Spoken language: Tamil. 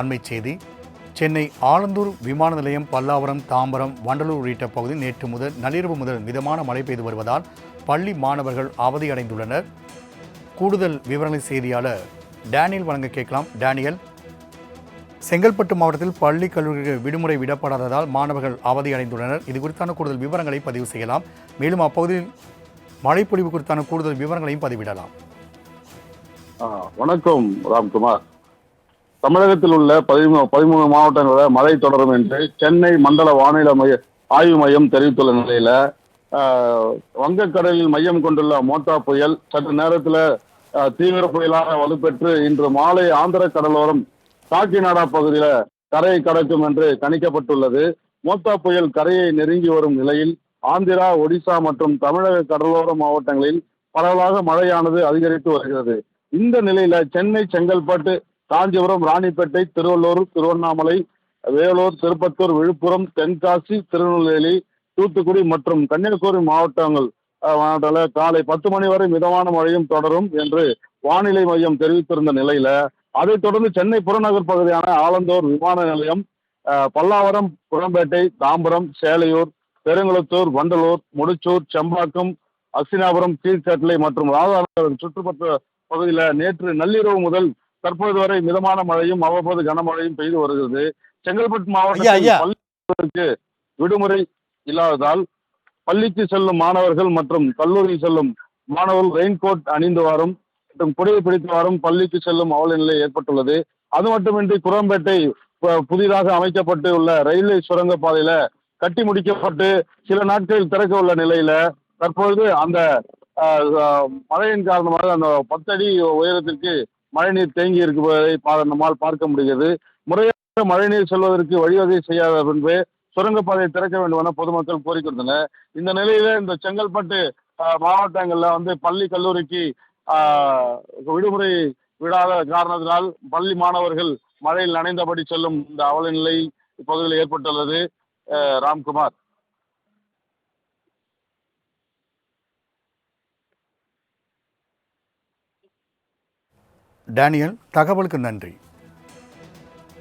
அண்மைச் செய்தி. சென்னை ஆலந்தூர் விமான நிலையம் பல்லாவரம் தாம்பரம் வண்டலூர் உள்ளிட்ட பகுதியில் நேற்று முதல் நள்ளிரவு முதல் மிதமான மழை பெய்து வருவதால் பள்ளி மாணவர்கள் அவதியடைந்துள்ளனர். கூடுதல் விவரங்களை செய்தியாளர் டேனியல் வழங்க கேட்கலாம். டேனியல் செங்கல்பட்டு மாவட்டத்தில் பள்ளி கல்லூரிகள் விடுமுறை விடப்படாததால் மாணவர்கள் அவதியடைந்துள்ளனர். இது குறித்தான கூடுதல் விவரங்களை பதிவு செய்யலாம். மேலும் அப்பகுதியில் மழைப்பொழிவு குறித்தான கூடுதல் விவரங்களையும் பதிவிடலாம். வணக்கம் ராம்குமார். தமிழகத்தில் உள்ள பதிமூ பதிமூணு மாவட்டங்களில் மழை தொடரும் என்று சென்னை மண்டல வானிலை மைய ஆய்வு மையம் தெரிவித்துள்ள நிலையில வங்கக்கடலில் மையம் கொண்டுள்ள மோட்டா புயல் சற்று நேரத்தில் தீவிர புயலாக வலுப்பெற்று இன்று மாலை ஆந்திர கடலோரம் காக்கிநாடா பகுதியில் கரையை கடக்கும் என்று கணிக்கப்பட்டுள்ளது. மோத்தா புயல் கரையை நெருங்கி வரும் நிலையில் ஆந்திரா ஒடிசா மற்றும் தமிழக கடலோர மாவட்டங்களில் பரவலாக மழையானது அதிகரித்து வருகிறது. இந்த நிலையில சென்னை செங்கல்பட்டு காஞ்சிபுரம் ராணிப்பேட்டை திருவள்ளூர் திருவண்ணாமலை வேலூர் திருப்பத்தூர் விழுப்புரம் தென்காசி திருநெல்வேலி தூத்துக்குடி மற்றும் கன்னியாகுமரி மாவட்டங்கள் காலை பத்து மணி வரை மிதமான மழையும் தொடரும் என்று வானிலை மையம் தெரிவித்திருந்த நிலையில அதைத் தொடர்ந்து சென்னை புறநகர் பகுதியான ஆலந்தூர் விமான நிலையம் பல்லாவரம் புறம்பேட்டை தாம்பரம் சேலையூர் பெருங்குளத்தூர் வண்டலூர் முடிச்சூர் செம்பாக்கம் அசினாபுரம் கீழ்கட்டளை மற்றும் ராதாநகர் சுற்றுப்பட்ட பகுதியில நேற்று நள்ளிரவு முதல் தற்போது வரை மிதமான மழையும் அவ்வப்போது கனமழையும் பெய்து வருகிறது செங்கல்பட்டு. மாவட்டத்தில் விடுமுறை இல்லாததால் பள்ளிக்கு செல்லும் மாணவர்கள் மற்றும் கல்லூரி செல்லும் மாணவர்கள் ரெயின்கோட் அணிந்து வரும் மற்றும் குடையை பிடித்து வரும் பள்ளிக்கு செல்லும் அவல நிலை ஏற்பட்டுள்ளது அது மட்டுமின்றி குரம்பேட்டை புதிதாக அமைக்கப்பட்டு உள்ள ரயில்வே சுரங்க பாதையில கட்டி முடிக்கப்பட்டு சில நாட்களில் திறக்க உள்ள நிலையில தற்பொழுது அந்த மழையின் காரணமாக அந்த பத்தடி உயரத்திற்கு மழைநீர் தேங்கி இருப்பதை நம்மால் பார்க்க முடிகிறது. முறையாக மழைநீர் செல்வதற்கு வழிவகை செய்யாத பின்பு சுரங்கப்பாதையை திறக்க வேண்டும் என பொதுமக்கள் கோரிக்கொண்டனர். இந்த நிலையில இந்த செங்கல்பட்டு மாவட்டங்கள்ல வந்து பள்ளி கல்லூரிக்கு விடுமுறை விடாத காரணத்தினால் பள்ளி மாணவர்கள் மழையில் நனைந்தபடி செல்லும் இந்த அவல நிலை இப்பகுதியில் ஏற்பட்டுள்ளது. ராம்குமார். டேனியல் தகவலுக்கு நன்றி.